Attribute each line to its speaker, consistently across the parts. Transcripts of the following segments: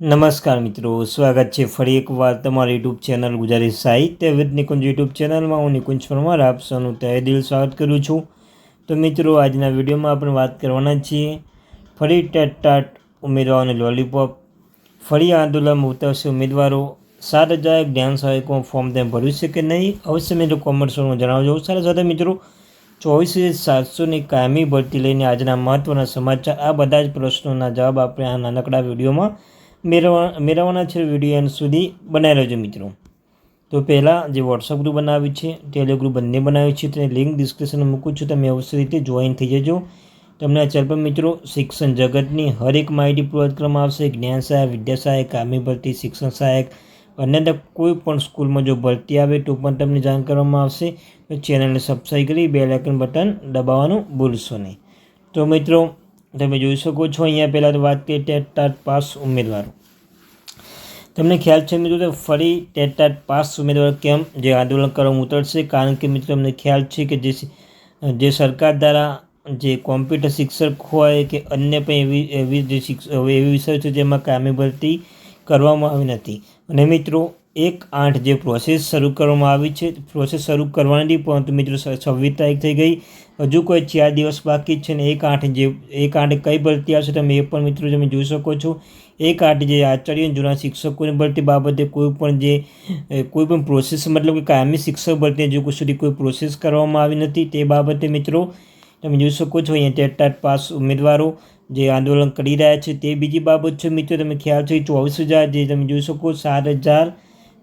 Speaker 1: નમસ્કાર મિત્રો, સ્વાગત છે ફરી એકવાર તમારી યુટ્યુબ ચેનલ ગુજરાતી સાહિત્ય વિદ નિકુંજ યુટ્યુબ ચેનલમાં. હું નિકુંજ પરમાર, આપ સૌનું તહે દિલ સ્વાગત કરું છું. તો મિત્રો, આજના વિડીયોમાં આપણે વાત કરવાના છીએ ફરી ટેટ ટાટ ઉમેદવારોને લોલીપોપ. ફરી આંદોલનમાં ઉતરશે ઉમેદવારો. સાત હજાર જ્ઞાન સહાયકો ફોર્મ તેમ ભર્યું છે કે નહીં. અવશ્ય મિત્રો કોમર્સમાં જણાવજો. સાથે સાથે મિત્રો, ચોવીસ સાતસોની કાયમી ભરતી લઈને આજના મહત્ત્વના સમાચાર. આ બધા જ પ્રશ્નોના જવાબ આપણે આ નાનકડા વિડીયોમાં મેળવવા મેળવવાના છે વીડિયો એન્ડ સુધી બનાવી રહેજો મિત્રો. તો પહેલાં જે વોટ્સઅપ ગ્રુપ બનાવ્યું છે ટેલિગ્રુપ બંને બનાવ્યું છે તેની લિંક ડિસ્ક્રિપ્શનમાં મૂકું છું, તમે અવશ્ય રીતે જોઈન થઈ જજો. તમને આ ચેનલ પર મિત્રો શિક્ષણ જગતની હરેક માહિતી પ્રોવાઈડ કરવામાં આવશે. જ્ઞાન સહાયક, વિદ્યા સહાયક કામી ભરતી, શિક્ષણ સહાયક અન્ય કોઈ પણ સ્કૂલમાં જો ભરતી આવે તો પણ તમને જાણ કરવામાં આવશે. તો ચેનલને સબસ્ક્રાઈબ કરી બે લાઇકન બટન દબાવવાનું ભૂલશો નહીં. તો મિત્રો તમે જોઈ શકો છો, અહીંયા પહેલાં વાત કરીએ ટેટ ટાટ પાસ ઉમેદવારો. તમને ખ્યાલ છે મિત્રો ફરી ટેટ ટાટ પાસ ઉમેદવાર કેમ જે આંદોલન કરવામાં ઉતરશે? કારણ કે મિત્રો તમને ખ્યાલ છે કે જે જે સરકાર દ્વારા જે કોમ્પ્યુટર શિક્ષક હોય કે અન્ય પણ એવી એવી જે શિક્ષ, એવી વિષય છે જેમાં કામી ભરતી કરવામાં આવી નથી. અને મિત્રો એક આઠ જે પ્રોસેસ શરૂ કરવામાં આવી છે પ્રોસેસ શરૂ કરવાની પરંતુ મિત્રો છવ્વીસ તારીખ થઈ ગઈ. હજુ કોઈ ચાર દિવસ બાકી છે ને એક આઠ જે, એક આઠ કઈ ભરતી આવશે તમે એ પણ મિત્રો તમે જોઈ શકો છો. એક આઠ જે આચાર્ય જૂના શિક્ષકોની ભરતી બાબતે કોઈ પણ જે કોઈ પણ પ્રોસેસ મતલબ કે કાયમી શિક્ષક ભરતી હજુ સુધી કોઈ પ્રોસેસ કરવામાં આવી નથી તે બાબતે મિત્રો તમે જોઈ શકો છો અહીંયા ટેટ ટાટ પાસ ઉમેદવારો જે આંદોલન કરી રહ્યા છે તે બીજી બાબત છે મિત્રો તમે ખ્યાલ છે ચોવીસ હજાર જે તમે જોઈ શકો સાત હજાર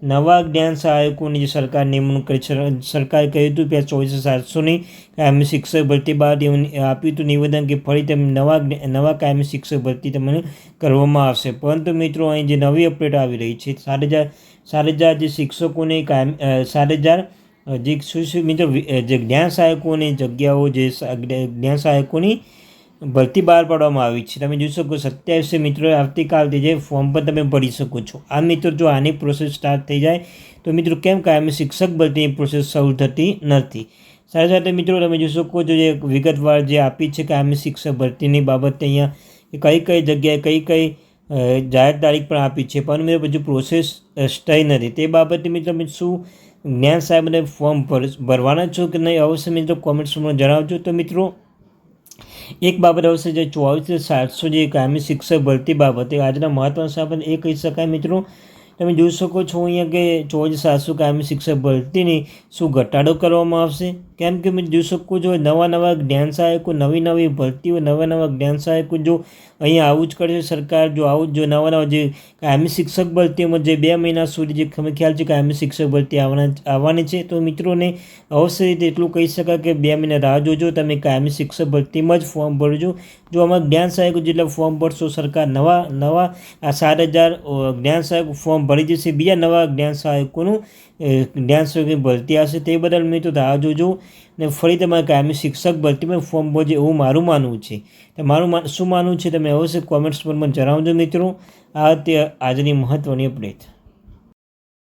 Speaker 1: નવા જ્ઞાન સહાયકોની જે સરકાર નિમણૂક કરી સરકારે કહ્યું હતું કે ચોવીસ સાતસોની કાયમી શિક્ષક ભરતી બાદ આપ્યું હતું નિવેદન કે ફરી તેમ નવા નવા કાયમી શિક્ષક ભરતી તમને કરવામાં આવશે. પરંતુ મિત્રો, અહીં જે નવી અપડેટ આવી રહી છે સાત હજાર સાત હજાર જે શિક્ષકોને કાયમ સાત હજાર જે મિત્રો, જે જ્ઞાન સહાયકોની જગ્યાઓ, જે જ્ઞાન સહાયકોની ભરતી બહાર પાડવામાં આવી છે. તમે જોઈ શકો સત્યાવીસે મિત્રો આવતીકાલથી જે ફોર્મ પર તમે ભરી શકો છો. આ મિત્રો, જો આની પ્રોસેસ સ્ટાર્ટ થઈ જાય, તો મિત્રો કેમ કાયમી શિક્ષક ભરતીની પ્રોસેસ શરૂ થતી નથી. સાથે સાથે મિત્રો, તમે જોઈ શકો છો જે વિગતવાર જે આપી છે કાયમી શિક્ષક ભરતીની બાબતે અહીંયા કઈ કઈ જગ્યાએ કઈ કઈ જાહેર તારીખ પણ આપી છે, પણ મેં બધું પ્રોસેસ થઈ નથી. તે બાબતે મિત્રો તમે શું જ્ઞાન સાહેબને ફોર્મ ભરવાના છો કે નહીં, અવશ્ય મિત્રો કોમેન્ટ્સમાં જણાવજો. તો મિત્રો એક બાબત આવશે જે ચોવીસ સાતસો જે કાયમી શિક્ષક ભરતી બાબતે આજના મહત્વના સાબત એ કહી શકાય મિત્રો તમે જોઈ શકો છો અહીંયા કે ચોજ સાસુ કાયમી શિક્ષક ભરતીની શું ઘટાડો કરવામાં આવશે. કેમ કે મેં જોઈ શકો છો નવા નવા જ્ઞાન સહાયકો, નવી નવી ભરતીઓ, નવા નવા જ્ઞાન સહાયકો જો અહીંયા આવું જ કરશે સરકાર, જો આવું જ જો નવા નવા જે કાયમી શિક્ષક ભરતીઓમાં જે બે મહિના સુધી જે ખ્યાલ છે કાયમી શિક્ષક ભરતી આવવાના આવવાની છે. તો મિત્રોને અવશ્ય રીતે એટલું કહી શકાય કે બે મહિના રાહ જોજો, તમે કાયમી શિક્ષક ભરતીમાં જ ફોર્મ ભરજો. જો આમાં જ્ઞાન સહાયકો જેટલા ફોર્મ ભરશો સરકાર નવા નવા, આ સાત હજાર જ્ઞાન સહાયક ફોર્મ ભરી જશે બીજા નવા જ્ઞાન સહાયકોનું જ્ઞાન સહાયકની ભરતી આવશે તે બદલ મેં તો રાહ જોજો ને ફરી તમારે કાયમી શિક્ષક ભરતીમાં ફોર્મ ભરજો એવું મારું માનવું છે. મારું શું માનવું છે તમે અવશ્ય કોમેન્ટ્સ પર મને જણાવજો મિત્રો. આ તે આજની મહત્ત્વની અપડેટ